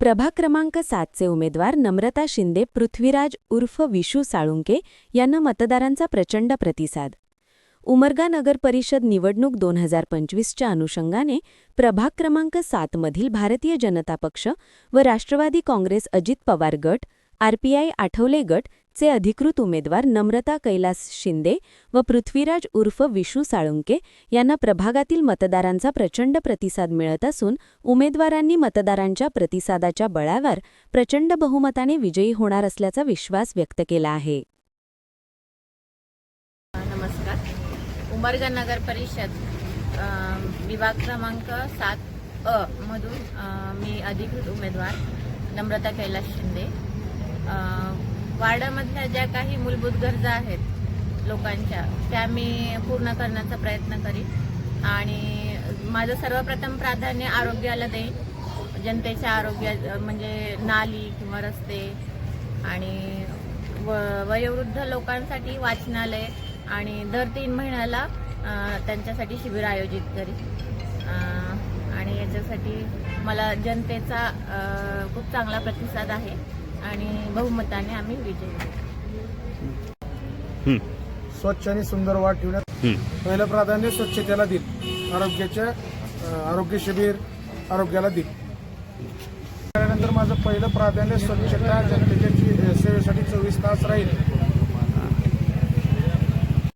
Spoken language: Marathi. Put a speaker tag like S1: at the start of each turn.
S1: प्रभाग क्रमांक सातचे उमेदवार नम्रता शिंदे पृथ्वीराज उर्फ विशू साळुंके यांना मतदारांचा प्रचंड प्रतिसाद. उमरगा नगर परिषद निवडणूक दोन हजार पंचवीसच्या अनुषंगाने प्रभाग क्रमांक सातमधील भारतीय जनता पक्ष व राष्ट्रवादी काँग्रेस अजित पवार गट आरपीआय आठवले गट चे अधिकृत उमेदवार नम्रता कैलास शिंदे व पृथ्वीराज उर्फ विशू साळुंके यांना प्रभागातील मतदारांचा प्रचंड प्रतिसाद मिळत असून उमेदवारांनी मतदारांच्या प्रतिसादाच्या बळावर प्रचंड बहुमताने विजयी होणार असल्याचा विश्वास व्यक्त केला आहे.
S2: नमस्कार. उमरगा नगर परिषद विभाग क्रमांक सात अ मधून मी अधिकृत उमेदवार नम्रता कैलास शिंदे. वार्डामधल्या ज्या काही मूलभूत गरजा आहेत लोकांच्या त्या मी पूर्ण करण्याचा प्रयत्न करीन. आणि माझं सर्वप्रथम प्राधान्य आरोग्याला देईन. जनतेच्या आरोग्या म्हणजे नाली किंवा रस्ते आणि व वयोवृद्ध लोकांसाठी वाचनालय आणि दर तीन महिन्याला त्यांच्यासाठी शिबिर आयोजित करीन. आणि याच्यासाठी मला जनतेचा खूप चांगला प्रतिसाद आहे. आणि बहुमताने आम्ही विजयी होऊ.
S3: स्वच्छ आणि सुंदर वाढ ठेवण्यात पहिलं प्राधान्य स्वच्छतेला देईल. आरोग्याच्या अं, आरोग्य शिबिर आरोग्याला देईल. त्यानंतर माझं पहिलं प्राधान्य स्वच्छता जनतेच्या जी- सेवेसाठी चोवीस तास राहील.